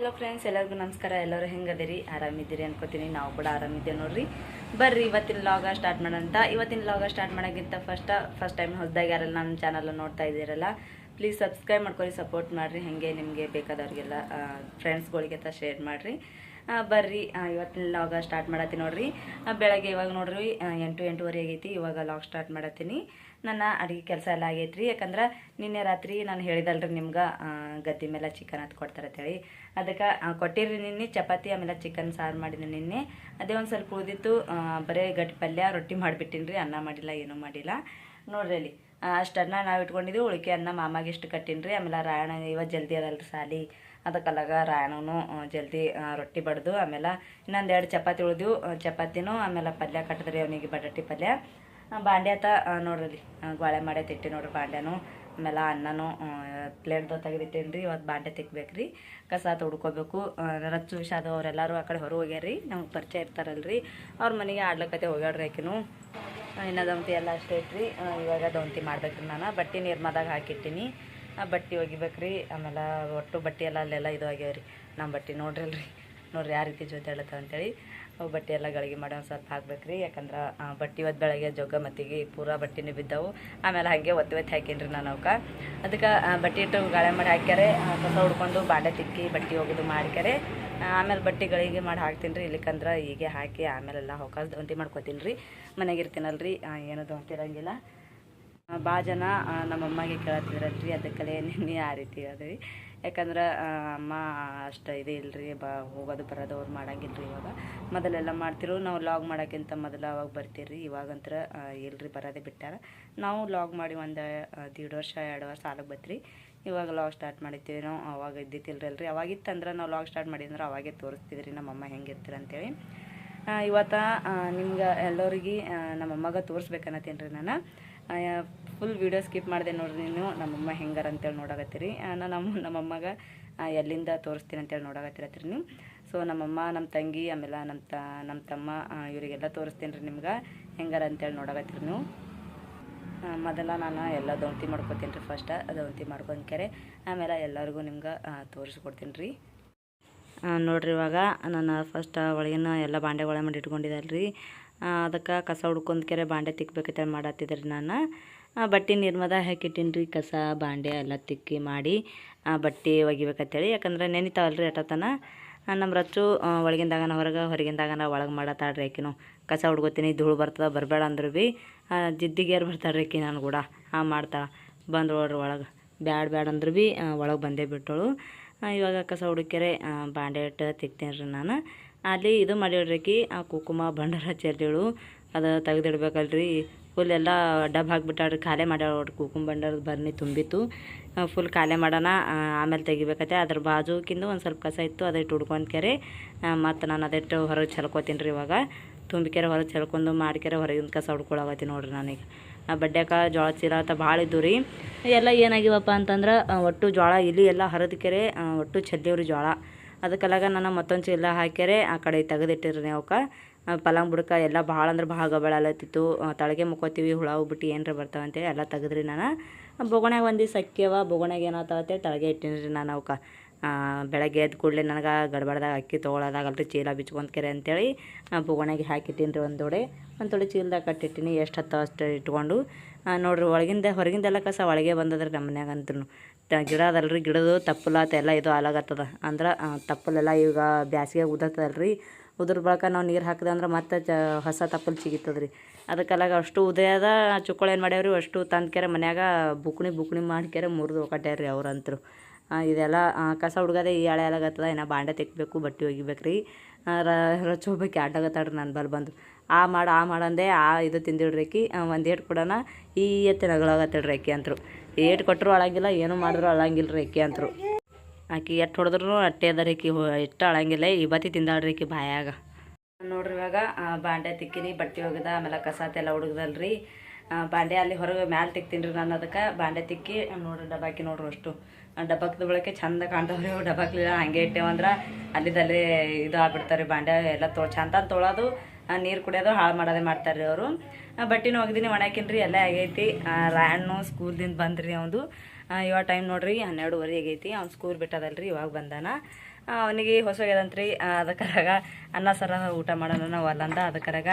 Hello friends ಎಲ್ಲರಿಗೂ ನಮಸ್ಕಾರ. ಎಲ್ಲರೂ ಹೆಂಗದಿರಿ? ಆರಾಮಿದ್ದೀರಿ ಅನ್ಕೋತೀನಿ. ನಾವು ಕೂಡ ಆರಾಮಿದ್ದೇವೆ ನೋಡ್ರಿ. ಬರ್ರಿ, ಇವತ್ತಿನ ಲಾಗ ಸ್ಟಾರ್ಟ್ ಮಾಡೋಣ ಇವತ್ತಿನ ಲಾಗ ಸ್ಟಾರ್ಟ್ ಮಾಡೋಕ್ಕಿಂತ ಫಸ್ಟ್ ಫಸ್ಟ್ ಟೈಮ್ ಹೊಸದಾಗಿ ಯಾರಲ್ಲ ನನ್ನ ಚಾನಲ್ ನೋಡ್ತಾ ಇದ್ದೀರಲ್ಲ ಪ್ಲೀಸ್ ಸಬ್ಸ್ಕ್ರೈಬ್ ಮಾಡ್ಕೊಳ್ಳಿ ಸಪೋರ್ಟ್ ಮಾಡಿರಿ. ಹಾಗೆ ನಿಮಗೆ ಬೇಕಾದವ್ರಿಗೆಲ್ಲ ಅಂತ ಶೇರ್ ಮಾಡಿರಿ. ಬರ್ರಿ ಇವತ್ತಿನ ಲಾಗ ಸ್ಟಾರ್ಟ್ ಮಾಡತ್ತೀನಿ ನೋಡ್ರಿ. ಬೆಳಗ್ಗೆ ಇವಾಗ ನೋಡ್ರಿ ಎಂಟು, ಎಂಟುವರೆ ಆಗೈತಿ. ಇವಾಗ ಲಾಗ್ ಸ್ಟಾರ್ಟ್ ಮಾಡತ್ತೀನಿ. ನನ್ನ ಅಡುಗೆ ಕೆಲಸ ಎಲ್ಲ ಆಗೈತ್ರಿ. ಯಾಕಂದ್ರೆ ನಿನ್ನೆ ರಾತ್ರಿ ನಾನು ಹೇಳಿದಲ್ರಿ ನಿಮ್ಗೆ ಗದ್ದೆ ಮೇಲೆ ಚಿಕನ್ ಅದು ಕೊಡ್ತಾರೆ ಅಂತೇಳಿ. ಅದಕ್ಕೆ ಕೊಟ್ಟಿರಿ ನಿನ್ನೆ, ಚಪಾತಿ, ಆಮೇಲೆ ಚಿಕನ್ ಸಾರು ಮಾಡಿದೆ ನಿನ್ನೆ. ಅದೇ ಒಂದು ಸ್ವಲ್ಪ ಉಳಿದಿತ್ತು ಬರೀ ಗಟ್ಟಿ ಪಲ್ಯ, ರೊಟ್ಟಿ ಮಾಡಿಬಿಟ್ಟಿನಿ ರೀ ಅನ್ನ ಮಾಡಿಲ್ಲ, ಏನೂ ಮಾಡಿಲ್ಲ. ನೋಡ್ರಿ ಅಲ್ಲಿ ಅಷ್ಟನ್ನ ನಾವು ಇಟ್ಕೊಂಡಿದ್ವಿ, ಉಳಿಕೆ ಅನ್ನ ಮಾಮಾಗೆ ಇಷ್ಟು ಕಟ್ಟಿನಿ ರೀ ಆಮೇಲೆ ರಾಯಣ ಇವತ್ತು ಜಲ್ದಿ ಅದಲ್ರಿ ಸಾಲಿ. ಅದಕ್ಕಲ್ಲಾಗ ರಾಯಣನು ಜಲ್ದಿ ರೊಟ್ಟಿ ಬಡ್ದು, ಆಮೇಲೆ ಇನ್ನೊಂದು ಎರಡು ಚಪಾತಿ ಉಳಿದ್ವು. ಚಪಾತಿನೂ, ಆಮೇಲೆ ಪಲ್ಯ ಕಟ್ಟಿದ್ರಿ ಅವನಿಗೆ, ಬಟಾಟಿ ಪಲ್ಯ. ಬಾಂಡೆ ಆತ ನೋಡ್ರಿ ಗೋಳೆ ಮಾಡೇ ತಿಟ್ಟಿ ನೋಡ್ರಿ ಬಾಂಡ್ಯನು ಆಮೇಲೆ ಅನ್ನನೂ ಪ್ಲೇಟ್ದು ತೆಗೆದಿಟ್ಟೇನಿ ರೀ ಇವತ್ತು ಬಾಂಡೆ ತಿಕ್ಬೇಕು ಕಸ ತೊಡ್ಕೋಬೇಕು. ರಚ್ಚು ಶಾದು ಅವರೆಲ್ಲರೂ ಆ ಕಡೆ ಹೊರ ಹೋಗ್ಯಾರಿ ನಮ್ಗೆ ಪರಿಚಯ ಇರ್ತಾರಲ್ರಿ. ಅವ್ರ ಮನೆಗೆ ಆಡ್ಲಕತ್ತೆ ಹೋಗ್ಯಾಡ್ರಿ ಆಕಿನೂ. ಇನ್ನು ದೌಂತಿ ಎಲ್ಲ ಅಷ್ಟೇ ಆ, ಇವಾಗ ದೌಂತಿ ಮಾಡ್ಬೇಕ್ರಿ ನಾನು. ಬಟ್ಟೆ ನಿರ್ಮಾದಾಗ ಹಾಕಿಟ್ಟಿನಿ. ಬಟ್ಟೆ ಒಗಿಬೇಕ್ರಿ. ಆಮೇಲೆ ಒಟ್ಟು ಬಟ್ಟೆ ಎಲ್ಲ ಅಲ್ಲೆಲ್ಲ ಇದು ಆಗ್ಯಾವ್ರಿ. ನಮ್ಮ ಬಟ್ಟೆ ನೋಡ್ರಲ್ರಿ. ನೋಡ್ರಿ ಯಾವ ರೀತಿ ಜೊತೆ ಹೇಳತ್ತ ಅಂತೇಳಿ. ಬಟ್ಟೆ ಎಲ್ಲ ಗಳಿಗೆ ಮಾಡಿ ಸ್ವಲ್ಪ ಸ್ವಲ್ಪ ಹಾಕ್ಬೇಕ್ರಿ. ಯಾಕಂದ್ರೆ ಬಟ್ಟೆ ಇವತ್ತು ಬೆಳಗ್ಗೆ ಜೊಗ್ಗ ಮತ್ತಿಗೆ ಪೂರಾ ಬಟ್ಟೆನೇ ಬಿದ್ದವು. ಆಮೇಲೆ ಹಾಗೆ ಒತ್ತಿ ಒತ್ತಿ ಹಾಕೀನಿ ರೀ ನಾನು ಅವಕ್ಕೆ. ಅದಕ್ಕೆ ಬಟ್ಟೆ ಇಟ್ಟು ಗಾಳೆ ಮಾಡಿ ಹಾಕ್ಯಾರೆ. ಕಸ ಹುಡ್ಕೊಂಡು ಬಾಂಡೆ ತಿಕ್ಕಿ ಬಟ್ಟೆ ಹೋಗೋದು ಮಾಡ್ಕ್ಯಾರೆ. ಆಮೇಲೆ ಬಟ್ಟೆ ಗಳಿಗೆ ಮಾಡಿ ಹಾಕ್ತೀನಿ ರೀ ಇಲ್ಲಿಕಂದ್ರೆ ಹೀಗೆ ಹಾಕಿ ಆಮೇಲೆಲ್ಲ ಹೊಕ್ಕ ದೊಂತಿ ಮಾಡ್ಕೊತೀನಿ ರೀ ಮನೆಗೆ ಇರ್ತೀನಲ್ರಿ. ಏನೋ ಏನೂ ದೊಂತಿರಂಗಿಲ್ಲ ಭಾಳ ಜನ ನಮ್ಮಮ್ಮಗೆ ಕೇಳತ್ತಿದ್ರಲ್ರಿ ಅದಕ್ಕಲ್ಲೇ ನಿನ್ನೆ ಆ ರೀತಿ ಹೇಳಿದ್ರಿ ಯಾಕಂದ್ರೆ ಅಮ್ಮ ಅಷ್ಟು ಇದು ಇಲ್ರಿ, ಬಾ, ಹೋಗೋದು ಬರೋದು ಅವ್ರು ಮಾಡಂಗಿಲ್ಲ ರೀ ಇವಾಗ. ಮೊದಲೆಲ್ಲ ಮಾಡ್ತಿರು, ನಾವು ಲಾಗ್ ಮಾಡೋಕ್ಕಿಂತ ಮೊದಲು ಅವಾಗ ಬರ್ತೀರಿ ಇವಾಗಂತ್ರ ಇಲ್ರಿ, ಬರೋದೇ ಬಿಟ್ಟಾರ. ನಾವು ಲಾಗ್ ಮಾಡಿ ಒಂದು ದೀಡ್ ವರ್ಷ, ಎರಡು ವರ್ಷ ಸಾಲಕ್ಕೆ ಬತ್ರಿ. ಇವಾಗ ಲಾಗ್ ಸ್ಟಾರ್ಟ್ ಮಾಡಿರ್ತೀವಿ ನಾವು, ಅವಾಗ ಇದ್ದಿತ್ತಿಲ್ರಲ್ರಿ. ಅವಾಗಿತ್ತಂದ್ರೆ ನಾವು ಲಾಗ್ ಸ್ಟಾರ್ಟ್ ಮಾಡಿದ್ರೆ ಅವಾಗೇ ತೋರಿಸ್ತಿದ್ರಿ ನಮ್ಮಮ್ಮ ಹೆಂಗಿರ್ತೀರ ಅಂತೇಳಿ. ಇವತ್ತು ಇವತ್ತ ನಿಮ್ಗೆ ಎಲ್ಲರಿಗೆ ನಮ್ಮಮ್ಮಗ ರೀ ನಾನು. ಫುಲ್ ವೀಡಿಯೋ ಸ್ಕಿಪ್ ಮಾಡಿದೆ ನೋಡ್ರಿ ನೀವು ನಮ್ಮಮ್ಮ ಹೆಂಗಾರ ಅಂತೇಳಿ ನೋಡಾಕತ್ತೀರಿ. ನಾನು ನಮ್ಮ ನಮ್ಮಮ್ಮಗ ಎಲ್ಲಿಂದ ತೋರಿಸ್ತೀನಿ ಅಂತೇಳಿ ನೋಡಾಕತ್ತಿರತ್ತೀರಿ ನೀವು. ಸೊ ನಮ್ಮಮ್ಮ, ನಮ್ಮ ತಂಗಿ, ಆಮೇಲೆ ನಮ್ಮ ತ ನಮ್ಮ ತಮ್ಮ ಇವರಿಗೆಲ್ಲ ತೋರಿಸ್ತೀನಿ ರೀ ನಿಮ್ಗೆ. ಹೆಂಗಾರ ಅಂತೇಳಿ ನೋಡಾಕತ್ತೀರಿ ನೀವು. ಮೊದಲ ನಾನು ಎಲ್ಲ ದೌಂತಿ ಮಾಡ್ಕೊತೀನಿ ರೀ ಫಸ್ಟ್ ದೌಂತಿ ಮಾಡ್ಕೊಂಡ್ಕೆರೆ ಆಮೇಲೆ ಎಲ್ಲರಿಗೂ ನಿಮ್ಗೆ ತೋರಿಸ್ಕೊಡ್ತೀನಿ ರೀ. ನೋಡ್ರಿ ಇವಾಗ ನಾನು ಫಸ್ಟ್ ಒಳಗಿನ ಎಲ್ಲ ಬಾಂಡೆಗಳ ಮಾಡಿ ಇಟ್ಕೊಂಡಿದ್ದಲ್ರಿ ಅದಕ್ಕೆ ಕಸ ಹುಡ್ಕೊಂಡು ಕೆರೆ ಬಾಂಡೆ ತಿಕ್ಬೇಕಂತ ಮಾಡತ್ತಿದ್ರಿ ನಾನು. ಬಟ್ಟೆ ನಿರ್ಮದ ಹಾಕಿಟ್ಟಿನಿ ರೀ ಕಸ, ಬಾಂಡೆ ಎಲ್ಲ ತಿಕ್ಕಿ ಮಾಡಿ ಬಟ್ಟೆ ಒಗಿಬೇಕಂತೇಳಿ. ಯಾಕಂದ್ರೆ ನೆನಿತಾವಲ್ರಿ ಅಟತನ ನಮ್ಮ ರಚ್ಚು ಒಳಗಿಂದಾಗನ ಹೊರಗೆ, ಹೊರಗಿಂದಾಗನ ಒಳಗೆ ಮಾಡತ್ತಾಳ್ರಿ ಆಕಿನೂ. ಕಸ ಹುಡ್ಕೋತೀನಿ, ಧೂಳು ಬರ್ತದೆ, ಬರಬೇಡ ಅಂದ್ರು ಭೀ ಜಿದ್ದಿಗೇರು ಬರ್ತಾಳ್ರಿ ಆಕಿ ನಾನು ಕೂಡ. ಹಾಂ ಮಾಡ್ತಾಳೆ. ನೋಡ್ರಿ ಒಳಗೆ. ಬ್ಯಾಡ ಬ್ಯಾಡ ಅಂದ್ರು ಭೀ ಒಳಗೆ ಬಂದೇ ಬಿಟ್ಟಳು. ಇವಾಗ ಕಸ ಹುಡುಕ್ಯಾರೆ ಬಾಂಡೆ ಇಟ್ಟು ತಿಕ್ತೀನಿ ರೀ ನಾನು. ಅಲ್ಲಿ ಇದು ಮಾಡಿಡ್ರಿಕಿ ಆ ಕುಕುಮ, ಭಂಡಾರ ಚೆಲ್ಲಿಳು ಅದು ತೆಗೆದಿಡ್ಬೇಕಲ್ರಿ. ಫುಲ್ ಎಲ್ಲ ಡಬ್ ಹಾಕ್ಬಿಟ್ಟಾಡ್ರಿ ಖಾಲಿ ಮಾಡ್ಯಾಳ ನೋಡ್ರಿ. ಕುಕುಮ ಬಂಡಾರದ ಬರ್ನಿ ತುಂಬಿತ್ತು. ಫುಲ್ ಖಾಲಿ ಮಾಡೋಣ. ಆಮೇಲೆ ತೆಗಿಬೇಕತ್ತೆ. ಅದ್ರ ಬಾಜುಕಿಂದು ಒಂದು ಸ್ವಲ್ಪ ಕಸ ಇತ್ತು ಅದಿಟ್ಟು ಹುಡ್ಕೊಂಡ್ಕೆರೆ ಮತ್ತು ನಾನು ಅದಿಟ್ಟು ಹೊರಗೆ ಚೆಲ್ಕೋತೀನಿ ರೀ ಇವಾಗ. ತುಂಬಿಕೆರೆ ಹೊರಗೆ ಚೆಲ್ಕೊಂಡು ಮಾಡ್ಕೆರೆ ಹೊರಗಿನ ಕಸ ಹುಡ್ಕೊಳಕತ್ತೀನಿ ನೋಡ್ರಿ ನನಗೆ ಬಡ್ಡ್ಯಾಕ ಜೋಳ, ಚೀಲ ಅಂತ ಭಾಳ ಇದ್ದು ರೀ. ಎಲ್ಲ ಏನಾಗಿವಪ್ಪ ಅಂತಂದ್ರೆ ಒಟ್ಟು ಜೋಳ ಇಲ್ಲಿ ಎಲ್ಲ ಹರಿದಕೆರೆ ಒಟ್ಟು ಚೆದ್ದೇವ್ರಿ ಜೋಳ. ಅದಕ್ಕೆಲ್ಲಾಗ ನಾನು ಮತ್ತೊಂದು ಚೀಲ ಹಾಕ್ಯಾರೆ, ಆ ಕಡೆ ತೆಗೆದಿಟ್ಟಿರಿ ಅವಕ್ಕೆ ಪಲಂಗ್ ಬುಡಕ ಎಲ್ಲ ಭಾಳ ಅಂದ್ರೆ ಭಾಳ ಗಬಳಲತ್ತಿತ್ತು ತಳಗೆ ಮುಕ್ಕೋತೀವಿ, ಹುಳ ಹೋಗ್ಬಿಟ್ಟು ಏನರ ಬರ್ತಾವೆ ಅಂತೇಳಿ ಎಲ್ಲ ತೆಗೆದ್ರಿ ನಾನು. ಬೊಗಣ್ಯಾಗ ಒಂದು ದಿವ್ಸ ಬೊಗಣ್ಯಾಗ ಏನಾಗ್ತಾವ ಅಂತೇಳಿ ತಳಗೆ ಇಟ್ಟಿನಿ ನಾನು ಅವಕ್ಕೆ ಬೆಳಗ್ಗೆ ಎದ್ದು ಕೂಡಲೇ ನನಗೆ ಗಡ್ಬಡ್ದಾಗ ಅಕ್ಕಿ ತೊಗೊಳೋದಾಗಲ್ರಿ ಚೀಲ ಬಿಚ್ಕೊಂಡ್ಕೆರೆ ಅಂತೇಳಿ ಬೊಗಣ್ಯಾಗೆ ಹಾಕಿಟ್ಟಿನಿ ರೀ ಒಂದು ತೊಡೆ. ಒಂದು ತೊಡೆ ಚೀಲದಾಗ ಕಟ್ಟಿಟ್ಟಿನಿ, ಎಷ್ಟು ಹತ್ತೋ ಅಷ್ಟು ಇಟ್ಕೊಂಡು. ನೋಡ್ರಿ ಒಳಗಿಂದ, ಹೊರಗಿಂದೆಲ್ಲ ಕಸ ಒಳಗೆ ಬಂದದ್ರಿ ನಮ್ಮ ಮನ್ಯಾಗ ಅಂತ್ರು ಗಿಡ ಅದಲ್ರಿ ಗಿಡದು ತಪ್ಪಲಾತ ಎಲ್ಲ ಇದು ಹಾಲಾಗತ್ತದ ಅಂದ್ರೆ ತಪ್ಪಲೆಲ್ಲ ಈಗ ಬ್ಯಾಸಿಗೆ ಉದತ್ತದಲ್ರಿ ಉದ್ರ ಬಳಕ ನಾವು ನೀರು ಹಾಕಿದೆ ಅಂದ್ರೆ ಮತ್ತೆ ಚ, ಹೊಸ ತಪ್ಪಲು ಸಿಗುತ್ತದೆ ರೀ ಅದಕ್ಕೆಲ್ಲ ಅಷ್ಟು ಉದಯದ ಚುಕ್ಕಳು ಏನು ಮಾಡ್ಯಾವ್ರಿ, ಅಷ್ಟು ತಂದ್ಕೆರೆ ಮನ್ಯಾಗ ಬುಕ್ಣಿ ಬುಕ್ಣಿ ಮಾಡ್ಕೆರೆ ಮುರಿದು ಹೋಗಟ್ಯಾರ ರೀ ಅವ್ರಂತರು ಇದೆಲ್ಲ ಕಸ ಹುಡುಗದೆ ಈ ಹಳೆ ಎಲಾಗತ್ತದ ಇನ್ನು ಬಾಂಡೆ ತೆಗಿಬೇಕು, ಬಟ್ಟೆ ಒಗಿಬೇಕು ರೀ ರಚ್ ಹೋಗ್ಬೇಕು ಆಟಾಗತ್ತಾಡ್ರಿ ನನ್ನ ಬಲ್ ಬಂದು. ಆ ಮಾಡು, ಆ ಮಾಡಂದೆ ಆ ಇದು ತಿಂದಿಡ್ರಿ ಆಕಿ ಒಂದು ಏಟು ಕೊಡೋಣ, ಈ ಎತ್ತಿ ನಗಳಾಗತ್ತಳ್ರಿ ಆಕಿ ಅಂತರು. ಏಟು ಕೊಟ್ಟರು ಅಳಂಗಿಲ್ಲ, ಏನು ಮಾಡಿದ್ರು ಅಳಂಗಿಲ್ಲ ರೀ ಅಕ್ಕಿ ಅಂತರು. ಆಕಿ ಎಟ್ಟು ಹೊಡೆದ್ರು ಅಟ್ಟೆ ಅದ ಆಕಿ ಎಷ್ಟು ಅಳಂಗಿಲ್ಲ ಇವತ್ತಿ ತಿಂದಾಳ್ರಿ ಅಕ್ಕಿ ಬಾಯಾಗ. ನೋಡ್ರಿ ಇವಾಗ ಬಾಂಡೆ ತಿಕ್ಕಿನಿ, ಬಟ್ಟೆ ಹೋಗಿದ ಆಮೇಲೆ ಕಸಾತೆಲ್ಲ ಹುಡುಗದಲ್ರಿ ಬಾಂಡೆ ಅಲ್ಲಿ ಹೊರಗೆ ಮ್ಯಾಲೆ ತಿಕ್ತೀನಿ ರೀ ನಾನು ಅದಕ್ಕೆ. ಬಾಂಡೆ ತಿಕ್ಕಿ, ನೋಡ್ರಿ ಡಬ್ಬಾಕಿ ನೋಡ್ರಿ ಅಷ್ಟು. ಡಬ್ಬಕ್ಕದ ಬಳಕೆ ಚಂದ ಕಾಣ್ತಾವ್ರಿ. ರೀ ಡಬ್ಬಕ್ಲಿಲ್ಲ, ಹಂಗೆ ಇಟ್ಟೇವಂದ್ರೆ ಅಲ್ಲಿದಲ್ಲಿ ಇದು ಆಗ್ಬಿಡ್ತಾರೆ ಬಾಂಡೆ ಎಲ್ಲ ತೋ, ಚಂದ ತೊಳೋದು. ನೀರು ಕುಡಿಯೋದು ಹಾಳು ಮಾಡೋದೇ ಮಾಡ್ತಾರೆ ಅವರು. ಬಟ್ಟೆನೂ ಒಗ್ದಿನಿ ಒಣಾಕಿನ್ರಿ ಎಲ್ಲ ಆಗೈತಿ. ಆ, ರಾಯಣ್ಣು ಸ್ಕೂಲ್ದಿಂದ ಬಂದ್ರಿ ಅವನು ಇವಾಗ ಟೈಮ್ ನೋಡ್ರಿ ಹನ್ನೆರಡುವರೆ ಆಗೈತಿ. ಅವ್ನು ಸ್ಕೂಲ್ ಬಿಟ್ಟದಲ್ರಿ ಇವಾಗ ಬಂದಾನ. ಅವನಿಗೆ ಹೊಸೋಗ್ಯದಂತ್ರಿ ಅದಕ್ಕರಾಗ ಅನ್ನ ಸರ ಊಟ ಮಾಡೋಣ ನಾವು ಅಲ್ಲಂದ ಅದಕ್ಕರಾಗ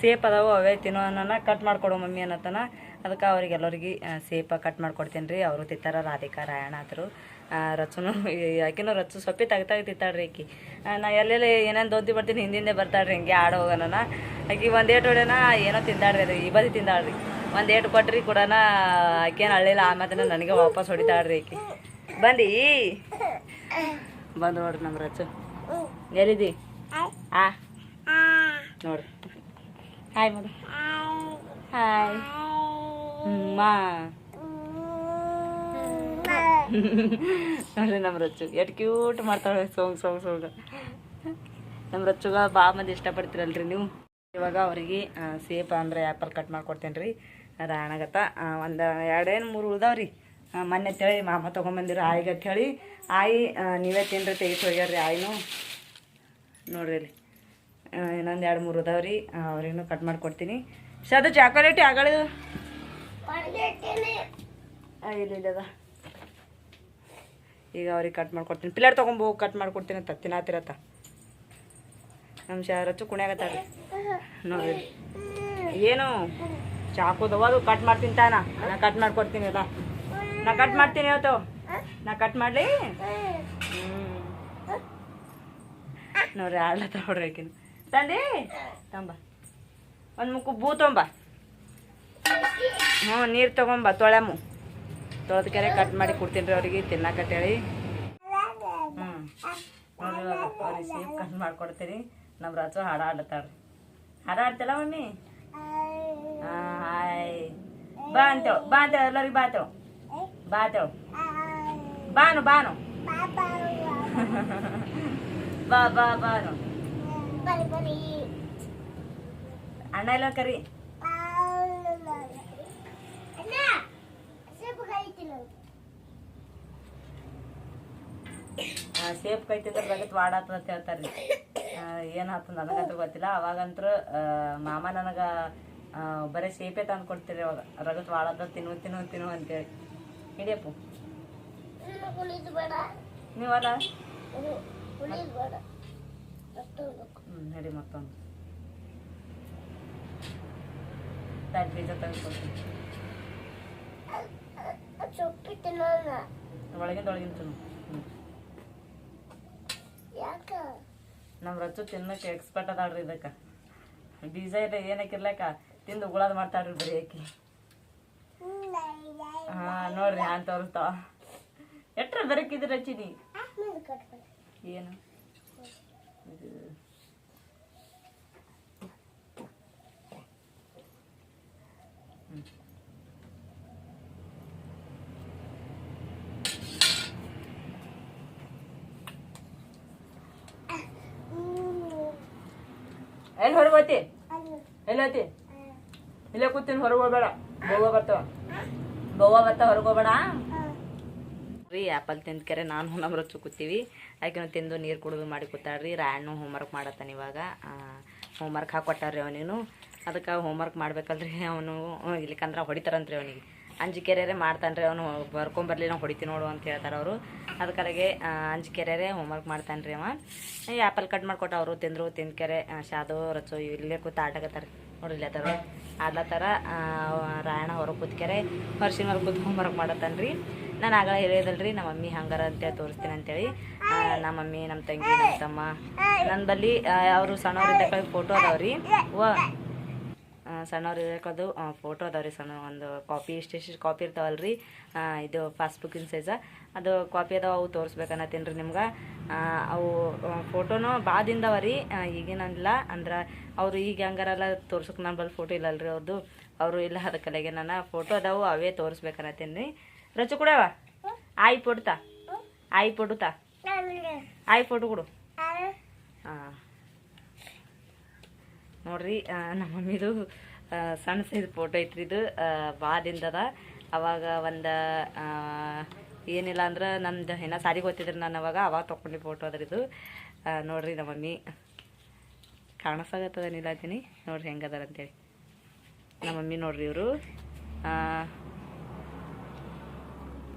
ಸೇಪ್ ಅದಾವು ಅವೇ ತಿನ್ನೋ ಅನ್ನ ಕಟ್ ಮಾಡಿಕೊಡು ಮಮ್ಮಿ ಅನ್ನತನ ಅದಕ್ಕೆ ಅವ್ರಿಗೆ ಎಲ್ಲರಿಗೆ ಸೇಪ ಕಟ್ ಮಾಡ್ಕೊಡ್ತೀನಿ ರೀ ಅವರು ತಿತ್ತಾರ ರಾಧಿಕಾ ರಾಯಣ ಆತರು. ರಚುನು ಯಾಕೆನೋ ರಚು ಸೊಪ್ಪಿ ತೆಗ್ತಾಗ ಆಕಿ ಆ, ನಾ ಎಲ್ಲೆಲ್ಲ ಏನೇನು ದೋತಿ ಬರ್ತೀನಿ ಹಿಂದಿಂದೆ ಬರ್ತಾಳ್ರಿ ಹಿಂಗೆ ಆಡ ಹೋಗೋಣ ಆಕಿ ಒಂದು ಏಟು ಏನೋ ತಿಂದಾಳ್ರಿ ಅದು ಈ ಬದಿ ತಿಂದಾಳ್ರಿ. ಒಂದು ಏಟು ಕೊಟ್ರಿ ಕೊಡೋಣ ಆಕೇನು ಅಳ್ಳಿಲ್ಲ ಆಮೇಲೆ ನನಗೆ ವಾಪಸ್ ಹೊಡಿತಾಳ್ರಿ ಆಕಿ ಬಂದಿ? ಬಂದು ನೋಡ್ರಿ ನಮ್ಮ ರಚು. ಎಲ್ಲಿದಿ? ಆ ನೋಡ್ರಿ. ಹಾಯ್ ಮಾಡು ಹಾಯ್ ಮಾ. ನೋಡ್ರಿ ನಮ್ಮ ರಚ್ಚು. ಎಷ್ಟು ಕ್ಯೂಟ್ ಮಾಡ್ತಾಳೆ ಸೋಂಗ್ ಸೋಂಗ್ ಸೋಂಗ್ ನಮ್ಮ ರಚ್ಚುಗ ಭಾಳ ಮಂದಿ ಇಷ್ಟಪಡ್ತೀರಲ್ರಿ ನೀವು. ಇವಾಗ ಅವ್ರಿಗೆ ಸೇಪ್ ಅಂದ್ರೆ ಆ್ಯಪಲ್ ಕಟ್ ಮಾಡ್ಕೊಡ್ತೇನೆ ರೀ ರಾಣಗತ್ತ ಒಂದು ಎರಡೇನು ಮೂರು ಉಳ್ದಾವ್ರಿ. ರೀ ಮೊನ್ನೆ ಹೇಳಿ ಮಾಮ ತೊಗೊಂಬಂದಿರು ಆಯಿಗೆ ಹೇಳಿ. ಆಯಿ ನೀವೇ ತಿನ್ರಿ ತೆಗಿತು ಹೋಗ್ಯಾರ್ರಿ ಆಯಿನು. ನೋಡ್ರಿ ಇಲ್ಲಿ. ಇನ್ನೊಂದು ಎರಡು ಮೂರು ಅದಾವ್ರಿ ಅವ್ರಿಗೂ ಕಟ್ ಮಾಡ್ಕೊಡ್ತೀನಿ. ಸದ ಚಾಕೋಲೇಟಿ ಆಗಳಿದು ಇಲ್ಲ ಇಲ್ಲ ಅದ. ಈಗ ಅವ್ರಿಗೆ ಕಟ್ ಮಾಡ್ಕೊಡ್ತೀನಿ. ಪಿಲ್ಲರ್ ತೊಗೊಂಬೋ ಕಟ್ ಮಾಡ್ಕೊಡ್ತೀನಿ ಅಂತ, ತಿನ್ನಾತಿರತ್ತ? ನಮ್ಮ ಶಾರಚ್ಚು ಕುಣ್ಯಾಗತ್ತಾರ ನೋಡಿ ಏನು? ಚಾಕುದವ ಅದು ಕಟ್ ಮಾಡ್ತೀನಿ ತಾನ. ನಾ ಕಟ್ ಮಾಡ್ಕೊಡ್ತೀನಿ ಅಲ್ಲ ನಾ ಕಟ್ ಮಾಡ್ತೀನಿ ಇವತ್ತು ನಾ ಕಟ್ ಮಾಡಲಿ? ನೋಡ್ರಿ ಆಡ್ಲ ಆಕಿನ. ತಂದಿ? ತಂಬ. ಒಂದು ಮುಕ್ಕು ಬೂ ತೊಂಬ. ಹ್ಞೂ ನೀರು ತೊಗೊಂಬ, ತೊಳೆಮು. ತೊಳೆದ ಕೆರೆ ಕಟ್ ಮಾಡಿ ಕೊಡ್ತೀನಿ ರೀ ಅವ್ರಿಗೆ ತಿನ್ನಕತ್ತೇಳಿ ಹ್ಞೂ ನೋಡ್ರಿ ಇವಾಗ ಅವ್ರಿಗೆ ಸೇಫ್ ಕಟ್ ಮಾಡ್ಕೊಡ್ತೀನಿ ನಮ್ಮ ರಚು ಹಾಡ ಆಡ್ತಾಳ್ರಿ ಹಾಡ ಆಡ್ತಿಲ್ಲ ಮಮ್ಮಿ? ಹಾಂ ಹಾಯ್. ಬಾ ಅಂತೇಳು ಬಾ ಅಂತೇಳು ಎಲ್ಲರಿಗೆ ಬಾ ಅಂತೇಳು ಬಾ ಅಂತೇಳು ಬಾನು ಬಾನು. ಬಾ ಬಾ ಬಾನು. ಅಣ್ಣ ಎಲ್ಲ ಕರಿ? ಸೇಬ್ ಕೈ ತಿಂದ್ರೆ ರಗತ್ ವಾಡಾತದ ಅಂತ ಹೇಳ್ತಾರೆ ಏನಾಗ್ತದ ನನಗಂತೂ ಗೊತ್ತಿಲ್ಲ. ಅವಾಗಂತೂ ಮಾಮ ನನಗೆ ಬರೀ ಸೇಪೇ ತಂದು ಕೊಡ್ತೀರಿ ಅವಾಗ ರಗತ್ ವಾಡಾತ ತಿನ್ನು ತಿನ್ನು ತಿನ್ನು ಅಂತೇಳಿ. ಹಿಡಿಯಪ್ಪು. ನೀವಲ್ಲ ಹ್ಞೂ ನಡಿ ಮತ್ತೊಂದು. ತಾಟ್ ಬೀಜ ತೆಗೆದುಕೊಡ್ತೀನಿ ಒಳಗಿಂದ ಒಳಗಿಂದ ತಿನ್ನು. ನಮ್ಮ ರಚು ತಿನ್ನಕ್ಕೆ ಎಕ್ಸ್ಪರ್ಟ್ ಅದಾಳ್ರಿ ಇದಕ್ಕೆ. ಬೀಜ ಇದೆ ಏನಕ್ಕಿರ್ಲಕ್ಕ? ತಿಂದು ಉಗುಳಾದ್ ಮಾಡ್ತಾಳ್ರಿ ಬರೀ ಆಕಿ ಹಾ ನೋಡ್ರಿ ಅಂತ ತೋರಿಸ್ತಾವ. ಎಟ್ರ ಬರಕಿದ್ರಿ ರಚಿನಿ ಏನು? ಇದು ಎಲ್ಲಿ ಹೊರಗೋತಿ? ಎಲ್ಲತಿ ಇಲ್ಲೇ ಕೂತೀನಿ ಹೊರಗೋಗ್ಬೇಡ ಬವ್ವ ಬರ್ತಾವ. ಗೋವಾ ಬರ್ತಾವ ಹೊರಗೋಗ್ಬೇಡ ರೀ ಆ್ಯಪಲ್ ತಿಂದ್ಕೆರೆ ನಾನು ರೊಚ್ಚು ಕೂತೀವಿ. ಆಕೆನು ತಿಂದು ನೀರು ಕುಡಿದು ಮಾಡಿ ಕೂತಾಳ್ರಿ. ರಾಯಣ್ಣು ಹೋಮ್ವರ್ಕ್ ಮಾಡತ್ತಾನ ಇವಾಗ. ಹೋಮ್ವರ್ಕ್ ಹಾಕೊಟ್ಟಾರ್ರಿ ಅವನಿಗೂ ಅದಕ್ಕೆ ಹೋಮ್ವರ್ಕ್ ಮಾಡ್ಬೇಕಲ್ರಿ ಅವನು. ಇಲ್ಲಿಕಂದ್ರೆ ಹೊಡಿತಾರಂತ್ರಿ ಅವನಿಗೆ. ಅಂಜಿಕೆರೆ ಮಾಡ್ತಾನ್ರಿ, ಅವನು ಬರ್ಕೊಂಬರ್ಲಿ ನಾವು ಹೊಡಿತೀನಿ ನೋಡು ಅಂತ ಹೇಳ್ತಾರೆ ಅವರು. ಅದಕ್ಕಾಗೆ ಅಂಜಿಕೆರೆ ಹೋಮ್ವರ್ಕ್ ಮಾಡ್ತಾನೆ ರೀ ಅವ. ಆ್ಯಪಲ್ ಕಟ್ ಮಾಡಿಕೊಟ್ಟು ಅವರು, ತಿಂದರು, ತಿಂದ್ಕೆರೆ ಶಾದು, ರಚು ಇಲ್ಲೇ ಕೂತು ಆಟಕತ್ತಾರೆ ನೋಡಿಲ್ಲತ್ತಾರ ಥರ ರಾಯಣ ಹೊರಗೆ ಕೂತ್ಕೆರೆ ವರ್ಷಿನ ಹೊರಗೆ ಕೂತ್ ಹೋಮ್ವರ್ಕ್ ಮಾಡತ್ತಾನೆ ರೀ ನಾನು ಆಗ ಹೇಳಿದಲ್ರಿ ನಮ್ಮ ಮಮ್ಮಿ ಹಂಗಾರ ಅಂತೇಳಿ ತೋರಿಸ್ತೀನಿ ಅಂತೇಳಿ. ನಮ್ಮ ಮಮ್ಮಿ ನಮ್ಮ ತಂಗಿ ನಮ್ಮ ತಮ್ಮ. ನನ್ನ ಬಲ್ಲಿ ಅವರು ಸಣ್ಣವ್ರಿದ್ದಾಗ ಫೋಟೋ ಅದಾವ್ರಿ. ವ ಸಣ್ಣವ್ರು ಇರೋದು ಫೋಟೋ ಅದಾವ್ರಿ ಸಣ್ಣ ಒಂದು ಕಾಪಿ ಇಷ್ಟಿಷ್ಟು ಕಾಪಿ ಇರ್ತಾವಲ್ಲ ರೀ ಇದು ಪಾಸ್ಬುಕ್ಕಿನ ಸೈಜ ಅದು ಕಾಪಿ ಅದಾವ ಅವು ತೋರಿಸ್ಬೇಕನ್ನತ್ತೀನಿ ರೀ ನಿಮ್ಗೆ ಅವು ಫೋಟೋನೂ ಭಾಳ ದಿನದವ ರೀ ಈಗೇನಿಲ್ಲ ಅಂದ್ರೆ ಅವರು ಈಗ ಹೆಂಗಾರಲ್ಲ ತೋರ್ಸಕ್ಕೆ ನಾನು ಬಲ್ಲಿ ಫೋಟೋ ಇಲ್ಲಲ್ರಿ ಅವ್ರದ್ದು ಅವರು ಇಲ್ಲ ಅದಕ್ಕಲೆಗೆ ನಾನು ಫೋಟೋ ಅದಾವು ಅವೇ ತೋರಿಸ್ಬೇಕನ್ನತ್ತೀನಿ ರೀ ರಚು ಕೊಡವ ಆಯ್ ಪೊಡ್ತಾ? ಆಯ್ ಪೊಡುತ್ತಾ? ಆಯ್ ಫೋಟೋ ಕೊಡು. ಹಾಂ. ನೋಡ್ರಿ ನಮ್ಮ ಮಮ್ಮಿದು ಸಣ್ಣ ಸೈಜ್ ಫೋಟೋ ಐತ್ರಿ ಇದು ಬಾದಿಂದದ ಅವಾಗ ಒಂದು ಏನಿಲ್ಲ ಅಂದ್ರೆ ನಮ್ದು ಏನೋ ಸಾರಿ ಗೊತ್ತಿದ್ರು ನಾನು ಅವಾಗ ಅವಾಗ ತೊಗೊಂಡು ಫೋಟೋ ಅದ್ರಿ ಇದು ನೋಡ್ರಿ ನಮ್ಮ ಮಮ್ಮಿ. ಕಾಣಿಸಾಗತ್ತದ ನಿಲ್ಲಾತೀನಿ ನೋಡ್ರಿ ಹೆಂಗದಾರ ಅಂತೇಳಿ ನಮ್ಮ ಮಮ್ಮಿ ನೋಡ್ರಿ ಇವರು.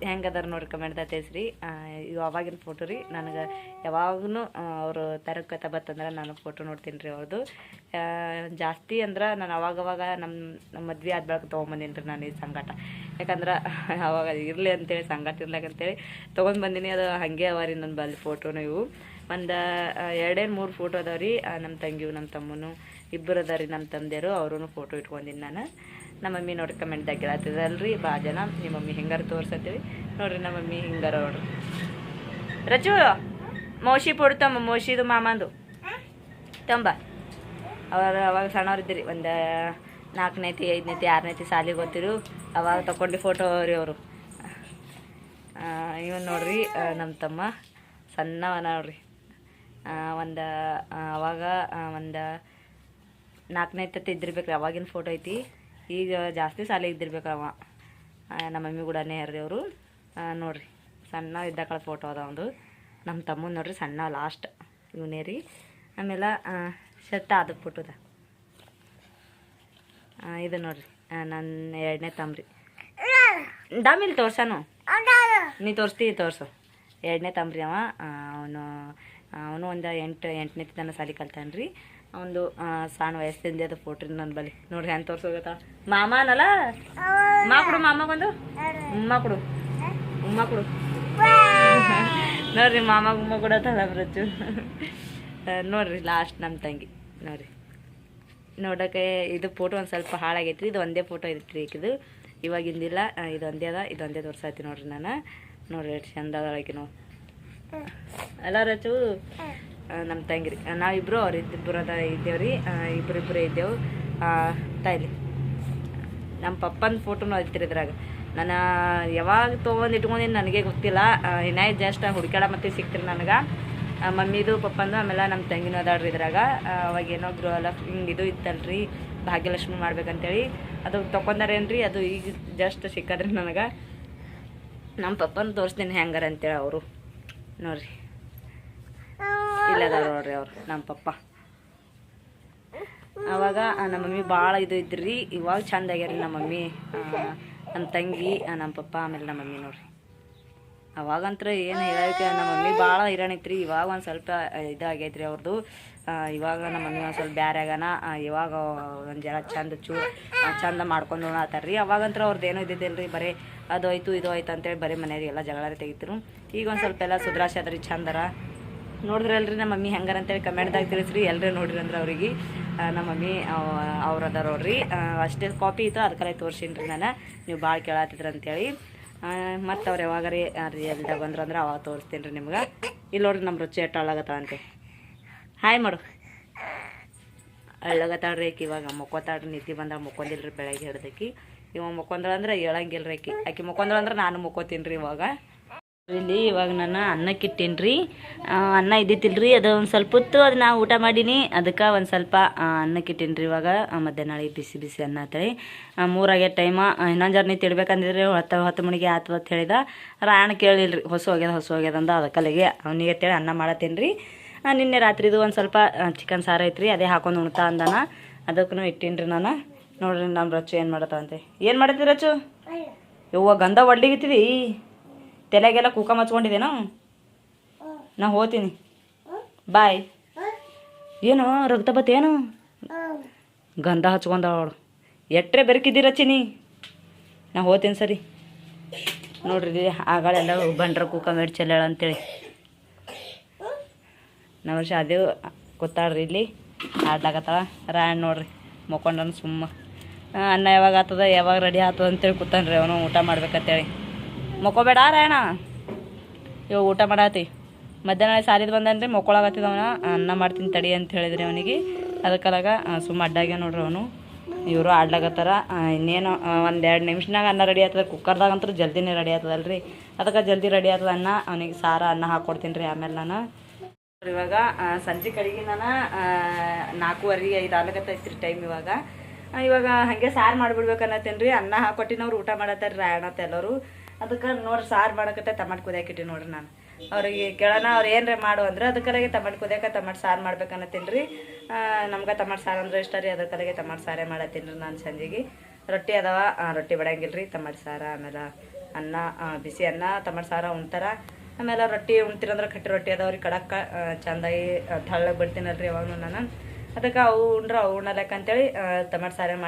ಹೆಂಗೆ ಅದಾರ ನೋಡಿ ಕಮೆಂಟ್ದಾಗ ರೀ ಇವು ಅವಾಗಿನ ಫೋಟೋ ರೀ ನನಗೆ ಯಾವಾಗೂ ಅವರು ತರಕತ ಬತ್ತಂದ್ರೆ ನಾನು ಫೋಟೋ ನೋಡ್ತೀನಿ ರೀ ಅವ್ರದ್ದು ಜಾಸ್ತಿ ಅಂದ್ರೆ ನಾನು ಅವಾಗವಾಗ ನಮ್ಮ ನಮ್ಮ ಮದ್ವೆ ಆದ ಬೆಳಗ್ಗೆ ತೊಗೊಂಬಂದೀನಿ ರೀ ನಾನು ಈ ಸಂಗಾಟ. ಯಾಕಂದ್ರೆ ಅವಾಗ ಇರಲಿ ಅಂತೇಳಿ, ಸಂಗಾಟ ಅಂತೇಳಿ ತೊಗೊಂಡು ಬಂದೀನಿ. ಅದು ಹಾಗೆ ಅವ ರೀ ನನ್ನ ಬಲ್ಲಿ ಫೋಟೋನು ಇವು. ಒಂದು ಎರಡೇನು ಮೂರು ಫೋಟೋ ಅದಾವ ರೀ ನಮ್ಮ ತಂಗಿಯು ನಮ್ಮ ತಮ್ಮನು ಇಬ್ಬರು ಅದಾವ ರೀ ನಮ್ಮ ತಂದೆಯರು ಅವ್ರೂ ಫೋಟೋ ಇಟ್ಕೊಂಡಿನಿ ನಾನು. ನಮ್ಮ ಮಮ್ಮಿ ನೋಡಿ ಕಮೆಂಟ್ದಾಗ ಕೇಳತ್ತಿದಲ್ರಿ ಭಾಳ ಜನ, ನಿಮ್ಮ ಮಮ್ಮಿ ಹೆಂಗಾರ ತೋರ್ಸತ್ತೀವಿ. ನೋಡ್ರಿ ನಮ್ಮ ಮಮ್ಮಿ ಹಿಂಗಾರ ನೋಡ್ರಿ. ರಜು ಮೋಶಿ ಪೊಡ್ತಮ್ಮ ಮೋಶಿದು ಮಾಮಂದು. ತಂಬ ಅವರು ಅವಾಗ ಸಣ್ಣವ್ರಿದ್ದೀರಿ ಒಂದು ನಾಲ್ಕನೇತಿ ಐದನೇತಿ ಆರನೇತಿ ಸಾಲಿಗೆ ಗೊತ್ತಿರು ಅವಾಗ ತಗೊಂಡು ಫೋಟೋ ರೀ ಅವರು. ಇವನ್ ನೋಡ್ರಿ ನಮ್ಮ ತಮ್ಮ. ಸಣ್ಣವ ನೋಡ್ರಿ. ಒಂದು ಅವಾಗ ಒಂದು ನಾಲ್ಕನೇ ತತ್ತಿ ಇದ್ದಿರ್ಬೇಕು ರೀ ಅವಾಗಿನ ಫೋಟೋ ಐತಿ. ಈಗ ಜಾಸ್ತಿ ಸಾಲ ಇದ್ದಿರ್ಬೇಕು ಅವ. ನಮ್ಮ ಮಮ್ಮಿ ಕೂಡ ಅವರು. ನೋಡ್ರಿ, ಸಣ್ಣ ಇದ್ದಕ್ಕಳ ಫೋಟೋ ಅದ ಒಂದು ನಮ್ಮ ತಮ್ಮನ ನೋಡ್ರಿ ಸಣ್ಣ ಲಾಸ್ಟ್ ಇವನೇ ರೀ. ಆಮೇಲೆ ಶರ್ಟ್ ಅದು. ಫೋಟೋದ ಇದು ನೋಡ್ರಿ ನನ್ನ ಎರಡನೇ ತಮ್ರಿ. ದಾಮಿಲ್ ತೋರ್ಸನು? ನೀ ತೋರಿಸ್ತೀ, ತೋರ್ಸು. ಎರಡನೇ ತಮ್ರಿ ಅವ. ಅವನು ಅವನು ಒಂದು ಎಂಟು, ಎಂಟನೇ ತನ ಸಾಲಿ ಕಲ್ತಾನ ರೀ ಒಂದು ಸಣ್ಣ ವಯಸ್ಸಿಂದ ಅದು ಫೋಟೋ ನನ್ನ ಬಳಿ. ನೋಡ್ರಿ, ಹೆಂಗೆ ತೋರ್ಸೋಗತ್ತ? ಮಾಮನಲ್ಲ ಮಾ ಕೊಡು ಮಾಮಗೊಂದು ಉಮ್ಮ ಕೊಡು. ಉಮ್ಮ ಕೊಡು. ನೋಡ್ರಿ, ಮಾಮ, ಉಮ್ಮ ಕೊಡತ್ತಲ್ಲ ಬ್ರಚ್ಚು ನೋಡ್ರಿ ಲಾಸ್ಟ್ ನಮ್ಮ ತಂಗಿ. ನೋಡ್ರಿ. ನೋಡೋಕೆ ಇದು ಫೋಟೋ ಒಂದು ಸ್ವಲ್ಪ ಹಾಳಾಗೈತ್ರಿ. ಇದು ಒಂದೇ ಫೋಟೋ ಐತ್ರಿ ಇದು ಇವಾಗಿಂದಿಲ್ಲ ಇದು ಒಂದೇ ಅದ, ಇದು ಒಂದೇ ತೋರ್ಸಾತಿ ನೋಡ್ರಿ ನಾನು. ನೋಡ್ರಿ, ಎಷ್ಟು ಚಂದ ಅದಾಳಕಿ ನಾವು ಅಲ್ಲ ರಚು ನಮ್ಮ ತಂಗಿರಿ. ನಾವಿಬ್ಬರು ಅವ್ರು ಇಬ್ಬರದ ಅದ ರೀ ಇಬ್ಬರು ಇದ್ದೇವೆ. ಇದ್ದೇವು ತಾಯಿಲಿ ನಮ್ಮ ಪಪ್ಪನ ಫೋಟೋನು ಐತ್ರಿ ಇದ್ರಾಗ. ನಾನು ಯಾವಾಗ ತೊಗೊಂಡು ಇಟ್ಕೊಂಡಿನಿ ನನಗೆ ಗೊತ್ತಿಲ್ಲ. ಏನಾಯ್ತು ಜಸ್ಟ್ ಹುಡುಕಾಡ ಮತ್ತೆ ಸಿಕ್ತಿರಿ ನನಗೆ. ಮಮ್ಮಿದು, ಪಪ್ಪಂದು, ಆಮೇಲೆ ನಮ್ಮ ತಂಗಿನೂ ಅದಾಳ್ರಿ ಇದ್ರಾಗ. ಅವಾಗ ಏನೋ ಹಿಂಗೆ ಇದು ಇತ್ತಲ್ರಿ. ಭಾಗ್ಯಲಕ್ಷ್ಮಿ ಮಾಡ್ಬೇಕಂತೇಳಿ. ಅದು ತೊಗೊಂಡಾರೇನ್ರಿ ಅದು ಈಗ ಜಸ್ಟ್ ಸಿಕ್ಕದ್ರಿ ನನಗೆ. ನಮ್ಮ ಪಪ್ಪನ ತೋರಿಸ್ತೀನಿ ಹೆಂಗಾರ ಅಂತೇಳಿ ಅವರು. ನೋಡ್ರಿ. ಇಲ್ಲದಾರ ನೋಡ್ರಿ ಅವ್ರು ನಮ್ಮ ಪಪ್ಪ. ಅವಾಗ ನಮ್ಮ ಮಮ್ಮಿ ಭಾಳ ಇದು ಇದ್ರಿ, ಇವಾಗ ಚಂದ ಆಗ್ಯಾರಿ ನಮ್ಮ ಮಮ್ಮಿ. ನಮ್ಮ ತಂಗಿ ನಮ್ಮ ಪಪ್ಪ, ಆಮೇಲೆ ನಮ್ಮ ಮಮ್ಮಿ ನೋಡ್ರಿ. ಅವಾಗಂತ್ರ ಏನು ಹೇಳಕ್ಕೆ ನಮ್ಮ ಮಮ್ಮಿ ಭಾಳ ಇರಾಣಿತ್ರಿ ಇವಾಗ ಒಂದು ಸ್ವಲ್ಪ ಇದಾಗೈತ್ರಿ ಅವ್ರದ್ದು ಇವಾಗ ನಮ್ಮ ಮಮ್ಮಿ ಒಂದು ಸ್ವಲ್ಪ ಬ್ಯಾರೆ ಆಗನ ಇವಾಗ ಒಂದು ಜರ ಚಂದ ಚೂ ಚಂದ ಮಾಡ್ಕೊಂಡು ಆತಾರ್ರಿ. ಅವಾಗಂತ್ರ ಅವ್ರದ್ದು ಏನೂ ಇದ್ದಿದ್ದಿಲ್ರಿ. ಬರೀ ಅದು ಆಯ್ತು ಇದು ಆಯ್ತು ಅಂತೇಳಿ ಬರೀ ಮನೆಯವ್ರಿಗೆಲ್ಲ ಜಗಳ ತೆಗಿತಿರು. ಈಗ ಒಂದು ಸ್ವಲ್ಪ ಎಲ್ಲ ಸುಧಾರಿಸ್ಯಾದ್ರಿ ಚಂದರ. ನೋಡಿದ್ರಲ್ರಿ ನಮ್ಮ ಮಮ್ಮಿ ಹೆಂಗಾರ ಅಂತೇಳಿ ಕಮೆಂಟ್ದಾಗ ತಿಳಿಸ್ರಿ ಎಲ್ಲರೂ ನೋಡ್ರಿ ಅಂದ್ರೆ ಅವ್ರಿಗೆ. ನಮ್ಮ ಮಮ್ಮಿ ಅವ್ರು ಅದಾರ ಅವ್ರಿ ಅಷ್ಟೇ ಕಾಪಿ ಇತ್ತು ಅದಕ್ಕೆಲ್ಲ ತೋರಿಸಿನ್ರಿ ರೀ ನಾನು. ನೀವು ಭಾಳ ಕೇಳತ್ತಿದ್ರ ಅಂತೇಳಿ. ಮತ್ತು ಅವ್ರು ಯಾವಾಗಾರಿ ರಿಯಲ್ದಾಗ ಬಂದ್ರು ಅಂದ್ರೆ ಅವಾಗ ತೋರಿಸ್ತೀನಿ ರೀ ನಿಮ್ಗೆ. ಇಲ್ಲಿ ನೋಡ್ರಿ ನಮ್ಮ ರುಚಿ ಎಟ್ಟು ಅಳ್ಳಾಗತ್ತವಂತೆ ಹಾಯ್ ಮಾಡು. ಅಳ್ಳಗತ್ತಾಳ್ರಿ ಆಕಿ, ಇವಾಗ ಮುಕ್ಕೋತಾಳ್ರಿ, ನಿದ್ದೆ ಬಂದಾಗ ಮುಕ್ಕೊಂದಿಲ್ಲರಿ ಬೆಳಗ್ಗೆ ಹಿಡ್ದಕ್ಕಿ ಇವಾಗ ಹೇಳಂಗಿಲ್ರಿ ಆಕಿ. ಆಕಿ ಮುಕ್ಕೊಂದ್ರೆ ಅಂದ್ರೆ ನಾನು ಮುಕ್ಕೋತೀನಿ ರೀ ಇವಾಗ. ಇಲ್ಲಿ ಇವಾಗ ನಾನು ಅನ್ನಕ್ಕೆ ಇಟ್ಟೀನಿ ರೀ ಅನ್ನ ಇದ್ದಿತ್ತಿಲ್ರಿ. ಅದು ಒಂದು ಸ್ವಲ್ಪ ಹೊತ್ತು ಅದು ನಾ ಊಟ ಮಾಡೀನಿ. ಅದಕ್ಕೆ ಒಂದು ಸ್ವಲ್ಪ ಅನ್ನಕ್ಕೆ ರೀ ಇವಾಗ. ಮಧ್ಯಾಹ್ನ ಬಿಸಿ ಬಿಸಿ ಅನ್ನ ಅಂತೇಳಿ ಮೂರಾಗೆ ಟೈಮ. ಇನ್ನೊಂದು ಜರ್ನಿ ತಿಳ್ಬೇಕಂದಿದ್ರಿ ಹತ್ತು ಹತ್ತು ಮಣಿಗೆ ಆತು ಅಂತ ಹೇಳಿದ. ರಾಯಣ ಕೇಳಿಲ್ರಿ, ಹೊಸ ಹೋಗ್ಯದ ಹೊಸ ಹೋಗ್ಯದ ಅಂದ ಅದಕ್ಕಲ್ಲಿಗೆ ಅವನಿಗೆ ಅಂತೇಳಿ ಅನ್ನ ಮಾಡತ್ತೀನಿ ರೀ ನಿನ್ನೆ ರಾತ್ರಿದು ಒಂದು ಸ್ವಲ್ಪ ಚಿಕನ್ ಸಾರು ಐತ್ರಿ. ಅದೇ ಹಾಕೊಂಡು ಉಣ್ತಾ ಅಂದಾನ. ಅದಕ್ಕೂ ರೀ ನಾನು. ನೋಡ್ರಿ ನಮ್ಮ ರಚು ಏನು ಮಾಡತ್ತಂತೆ ಏನು ಮಾಡತ್ತೀರಿ ರಚು ಯವ್ವ ಗಂಧ ಒಡ್ಲಿಗಿತ್ತಿದಿ. ತಲೆಗೆಲ್ಲ ಕೂಕ ಮಚ್ಕೊಂಡಿದ್ದೇನು ನಾ ಹೋತೀನಿ. ಬಾಯ್. ಏನು, ರಕ್ತ ಬತ್ತೇನು ಗಂಧ ಹಚ್ಕೊಂಡವಳು ಎಟ್ರೆ ಬೆರಕಿದ್ದೀರ ಚಿನಿ ನಾ ಹೋತೀನಿ ಸರಿ. ನೋಡ್ರಿ ಆಗಳೆಲ್ಲ ಬಂಡ್ರ ಕೂಕ ಮೆಡ್ಚಲ್ಲ ಅಂತೇಳಿ. ನಾವು ಶಾದಿ ಕೂತಾಳ್ರಿ ಇಲ್ಲಿ. ಆಡ್ಲಾಕತ್ತಾಳ. ರಾಯಣ್ಣ ನೋಡ್ರಿ, ಮಕ್ಕೊಂಡನು ಸುಮ್ಮ. ಅನ್ನ ಯಾವಾಗ ಆತದ, ಯಾವಾಗ ರೆಡಿ ಆತದ ಅಂತೇಳಿ ಕೂತಾನ್ರಿ ಅವನು, ಊಟ ಮಾಡ್ಬೇಕಂತೇಳಿ. ಮಕ್ಕೋಬೇಡ ರಾಯಣ್ಣ. ಇವಾಗ ಊಟ ಮಾಡಾತಿ. ಮಧ್ಯಾಹ್ನ ಸಾರಿದ್ ಬಂದನ್ರಿ ಮಕ್ಕೊಳಗತ್ತಿದ ಅವನ. ಅನ್ನ ಮಾಡ್ತೀನಿ ತಡಿ ಅಂತ ಹೇಳಿದ್ರಿ ಅವನಿಗೆ. ಅದಕ್ಕಲಾಗ ಸುಮ್ಮ ಅಡ್ಡಾಗ್ಯ ನೋಡ್ರಿ ಅವನು. ಇವರು ಆಡ್ಲಾಗತ್ತಾರ ಇನ್ನೇನು ಒಂದು ಎರಡು ನಿಮಿಷನಾಗ ಅನ್ನ ರೆಡಿ ಆಗ್ತದೆ. ಕುಕ್ಕರ್ದಾಗಂತೂ ಜಲ್ದಿನೇ ರೆಡಿ ಆಗ್ತದಲ್ರಿ. ಅದಕ್ಕೆ ಜಲ್ದಿ ರೆಡಿ ಆಗ್ತದ ಅನ್ನ. ಅವನಿಗೆ ಸಾರ, ಅನ್ನ ಹಾಕ್ಕೊಡ್ತೀನಿ ರೀ ಆಮೇಲೆ ನಾನು. ಇವಾಗ ಸಂಜೆ ಕಡೆಗೆ ನಾನು ನಾಲ್ಕೂವರೆ ಐದು ಆಗ್ಲಕತ್ತೈತ್ರಿ ಟೈಮ್ ಇವಾಗ. ಇವಾಗ ಹಾಗೆ ಸಾರು ಮಾಡ್ಬಿಡ್ಬೇಕು ರೀ ಅನ್ನ ಹಾಕೊಟ್ಟಿನವ್ರು ಊಟ ಮಾಡತ್ತಾರ ರಾಯಣತ್ತೆ ಎಲ್ಲರೂ. ಅದಕ್ಕೆ ನೋಡ್ರಿ ಸಾರು ಮಾಡಕತ್ತೆ ಟಮಾಟ್ ಕುದಿಯಾಕಿಟ್ಟಿ ನೋಡ್ರಿ ನಾನು. ಅವ್ರಿಗೆ ಕೇಳೋಣ, ಅವ್ರು ಏನ್ರ ಮಾಡು ಅಂದ್ರೆ ಅದಕ್ಕಲಾಗೆ ಟಮಾಟ್ ಕುದಿಯಾಕ ಟಮಾಟ್ ಸಾರು ಮಾಡ್ಬೇಕನ್ನತ್ತೀನಿ ರೀ. ನಮ್ಗೆ ಟಮಾಟ್ ಸಾರು ಅಂದ್ರೆ ಇಷ್ಟ ರೀ ಅದಕ್ಕಲಾಗೆ ಟಮಾಟ್ ಸಾರೇ ಮಾಡತ್ತೀನಿ ರೀ ನಾನು ಸಂಜೆಗೆ. ರೊಟ್ಟಿ ಅದಾವ ರೊಟ್ಟಿ ಬಡಂಗಿಲ್ಲ ರೀ ಟಮಾಟ್ ಸಾರು, ಆಮೇಲೆ ಅನ್ನ ಬಿಸಿ ಅನ್ನ ಟಮಾಟ್ ಸಾರ ಉಣ್ತಾರ. ಆಮೇಲೆ ರೊಟ್ಟಿ ಉಣ್ತಿರಂದ್ರೆ ಕಟ್ಟಿ ರೊಟ್ಟಿ ಅದಾವ್ರಿ ಕಡಕ್ಕ ಚಂದಾಗಿ ತಳ್ಳಗೆ ಬಿಡ್ತೀನಲ್ರಿ ಯಾವಾಗಲೂ ನಾನು. ಅದಕ್ಕೆ ಅವು ಉಂಡ್ರೆ ಅವು ಉಣ್ಣಲಕ್ಕ ಅಂತೇಳಿ ಟಮಾಟ ಸಾರೇ ರೀ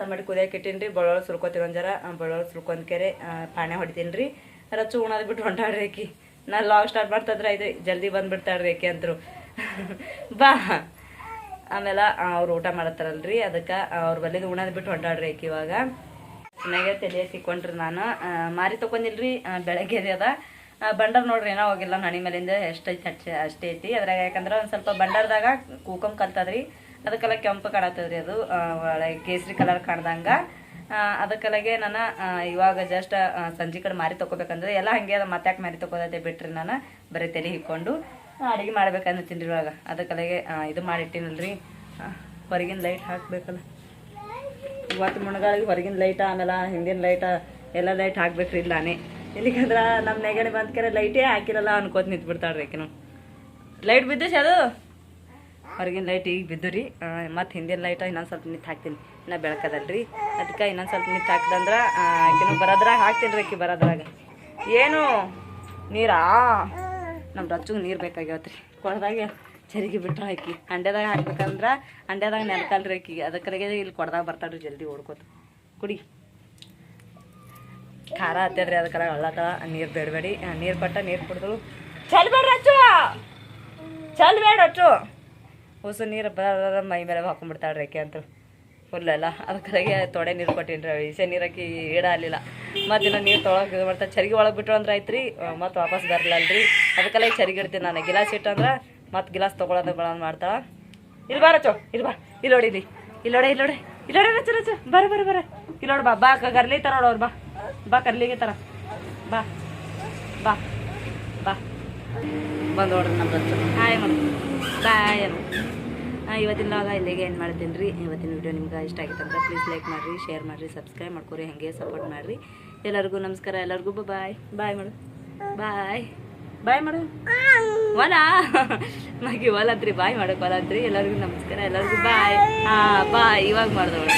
ಟಮಾಟಿ ಕುದಿಯಕ್ಕೆ ಇಟ್ಟೀನಿ ರೀ ಬೆಳ್ಳುಳ್ಳಿ ಸುರ್ಕೋತೀನಿ ಒಂದು ಜರ ಬೆಳ್ಳುಳ್ಳಿ ಕೆರೆ ಪಾಣೆ ಹೊಡಿತೀನಿ ರೀ ರಚು ಉಣೋದು ಬಿಟ್ಟು ಹೊಂಟಾಡ್ರಿ ಆಕಿ. ನಾನು ಲಾಗ್ ಸ್ಟಾರ್ಟ್ ಮಾಡ್ತಂದ್ರೆ ಇದು ಜಲ್ದಿ ಬಂದ್ಬಿಡ್ತಾಳ್ರಿ ಆಕೆ ಅಂತರು ಬಾ. ಆಮೇಲೆ ಅವ್ರು ಊಟ ಮಾಡತ್ತಾರಲ್ರಿ, ಅದಕ್ಕೆ ಅವ್ರ ಬಲ್ಲಿದ ಉಣೋದು ಬಿಟ್ಟು ಹೊಂಟಾಡ್ರಿ ಆಕಿ ಇವಾಗ. ಚೆನ್ನಾಗೆ ತಲೆ ಸಿಕ್ಕೊಂಡ್ರಿ ನಾನು. ಮಾರಿ ತೊಗೊಂಡಿಲ್ರಿ ಬೆಳಗ್ಗೆ ಅದ ಬಂಡರ್ ನೋಡ್ರಿ, ಏನೋ ಹೋಗಿಲ್ಲ ನಣಿ ಮೇಲಿಂದ ಎಷ್ಟೈತಿ, ಅಷ್ಟೇ ಐತಿ. ಅದ್ರಾಗ ಯಾಕಂದ್ರೆ ಒಂದು ಸ್ವಲ್ಪ ಬಂಡರ್ದಾಗ ಕೂಕಂ ಕಲ್ತದ್ರಿ. ಅದಕ್ಕೆಲ್ಲ ಕೆಂಪು ಕಾಣತ್ತದ್ರಿ ಅದು ಕೇಸರಿ ಕಲರ್ ಕಾಣ್ದಂಗ. ಅದಕ್ಕೆಲ್ಲಗೆ ನಾನು ಇವಾಗ ಜಸ್ಟ್ ಸಂಜೆ ಕಡೆ ಮಾರಿ ತೊಗೋಬೇಕಂದ್ರೆ ಎಲ್ಲ ಹಂಗೆ ಅದು ಮತ್ತೆ ಯಾಕೆ ಮಾರಿ ತೊಗೋದೈತೆ ಬಿಟ್ರಿ ನಾನು ಬರೀ ತಲೆ ಹಿಕ್ಕೊಂಡು ಅಡುಗೆ ಮಾಡ್ಬೇಕಂತೀನಿ ಇವಾಗ. ಅದಕ್ಕೆಲ್ಲಗೆ ಇದು ಮಾಡಿಟ್ಟಿನಲ್ರಿ. ಹೊರಗಿನ ಲೈಟ್ ಹಾಕ್ಬೇಕಲ್ಲ. ಇವತ್ತು ಮುಣಗಾಳಿಗೆ ಹೊರಗಿನ ಲೈಟ ಆಮೇಲೆ ಹಿಂದಿನ ಲೈಟ ಎಲ್ಲ ಲೈಟ್ ಹಾಕ್ಬೇಕ್ರಿ ಇಲ್ಲಾನೆ. ಇಲ್ಲಿಕಂದ್ರೆ ನಮ್ಮ ನೆಗಡಿ ಬಂದ್ಕರೆ ಲೈಟೇ ಹಾಕಿರಲ್ಲ ಅನ್ಕೋತ ನಿಂತ್ಬಿಡ್ತಾಳ್ರಿ ಆಕೆನು ಲೈಟ್ ಬಿದ್ದಿಸ್ ಅದು? ಹೊರಗಿನ ಲೈಟ್ ಈಗ ಬಿದ್ದು ರೀ ಮತ್ತು ಹಿಂದಿನ ಲೈಟ ಇನ್ನೊಂದು ಸ್ವಲ್ಪ ನಿಂತು ಹಾಕ್ತೀನಿ. ಇನ್ನು ಬೆಳಕದಲ್ರಿ. ಅದಕ್ಕೆ ಇನ್ನೊಂದು ಸ್ವಲ್ಪ ನಿಂತು ಹಾಕ್ದಂದ್ರೆ ಆಕಿನೂ ಬರೋದ್ರಾಗ ಹಾಕ್ತೀನಿ ರೀ ಆಕಿ ಬರೋದ್ರಾಗ. ಏನು? ನೀರಾ? ನಮ್ಮ ರಚ್ಚಗೆ ನೀರು ಬೇಕಾಗ್ಯಾವತ್ರಿ. ಕೊಡ್ದಾಗ ಚರಿಗೆ ಬಿಟ್ರೆ ಆಕಿ. ಅಂಡ್ಯದಾಗ ಹಾಕ್ಬೇಕಂದ್ರೆ ಅಂಡ್ಯದಾಗ ನೆನ್ಕಲ್ರಿ ಆಕಿಗೆ ಅದಕ್ಕೆ ಇಲ್ಲಿ ಕೊಡ್ದಾಗ ರೀ ಜಲ್ದಿ ಓಡ್ಕೋತ. ಕುಡಿ. ಖಾರ ಹತ್ತದ್ರಿ ಅದಕ್ಕೆಲ್ಲ ಹಳ್ಳತ, ನೀರು ಬೇಡಬೇಡಿ. ನೀರು ಕೊಟ್ಟ ನೀರು ಕುಡಿದಳು ಚಲ್ ಬೇಡ್ರಿ ಅಚ್ಚು ಚಲ್ ಬೇಡ ಹೊಸ ನೀರು ಬರ ಮೈ ಮೇಲೆ ಹಾಕೊಂಡ್ಬಿಡ್ತಾಳೆ ರೇಖೆ ಅಂತ. ಫುಲ್ ಅದಕ್ಕೆ ತೊಡೆ ನೀರು ಕೊಟ್ಟಿನಿ ರೀ ಇಸೆ ನೀರಾಕಿ ಆಗಲಿಲ್ಲ. ಮತ್ತು ನಾನು ನೀರು ತೊಳಕ್ಕೆ ಇದು ಮಾಡ್ತಾರೆ ಚರಿಗೆ ಒಳಗೆ ಬಿಟ್ರು ಅಂದ್ರೆ ಆಯ್ತು ರೀ ಮತ್ತು ವಾಪಸ್ ಬರಲಲ್ರಿ. ಅದಕ್ಕೆಲ್ಲ ಈಗ ಚರಿಗೆ ಇಡ್ತೀನಿ ನಾನು. ಗಿಲಾಸ್ ಇಟ್ಟಂದ್ರೆ ಮತ್ತು ಗಿಲಾಸ್ ತೊಗೊಳೋದು ಬಳೋದು ಮಾಡ್ತಾಳೆ ಇಲ್ಲಿ ಬಾರ ಚೋ ಇಲ್ಲಿ ಬಾ. ಇಲ್ಲಿ ನೋಡಿ ಇಲ್ಲಿ. ಇಲ್ಲಿ ನೋಡಿ ಇಲ್ಲಿ ನೋಡಿ. ಇಲ್ಲಿ ನೋಡಿ, ರಚ ರಚ. ಬರ ಬರ ಬರ. ನೋಡಿ ಬಾ. ಬಾ ಕರ್ಲಿ ತರ ನೋಡೋರು ಬಾ. ಬಾ ಕರ್ಲಿಗೆ ತರ. ಬಾ. ಬಾ. ಬಾ. ಬಂದು ನೋಡ್ರಿ ನಮ್ಮ ಹಾಯ್ ಮಾಡಿ ಬಾಯ್ ಇವತ್ತಿನ ಲಾಗ ಇಲ್ಲಿಗೆ ಏನು ಮಾಡ್ತೀನಿ ರೀ. ಇವತ್ತಿನ ವಿಡಿಯೋ ನಿಮ್ಗೆ ಇಷ್ಟ ಆಗಿತ್ತು ಅಂದ್ರೆ ಪ್ಲೀಸ್ ಲೈಕ್ ಮಾಡಿರಿ ಶೇರ್ ಮಾಡಿರಿ ಸಬ್ಸ್ಕ್ರೈಬ್ ಮಾಡ್ಕೊರಿ, ಹಾಗೆ ಸಪೋರ್ಟ್ ಮಾಡಿರಿ. ಎಲ್ಲರಿಗೂ ನಮಸ್ಕಾರ, ಎಲ್ಲರಿಗೂ ಬಾಯ್ ಬಾಯ್ ಮಾಡು. ಬಾಯ್ ಬಾಯ್ ಮಾಡು. ಹೊಲ ಮಗಿ ಹೊಲತ್ರಿ ಬಾಯ್ ಮಾಡೋಕೆ ಹೊಲತ್ರಿ ಎಲ್ಲರಿಗೂ ನಮಸ್ಕಾರ, ಎಲ್ಲರಿಗೂ ಬಾಯ್ ಹಾಂ ಬಾಯ್ ಇವಾಗ ಮಾಡ್ದವಳು.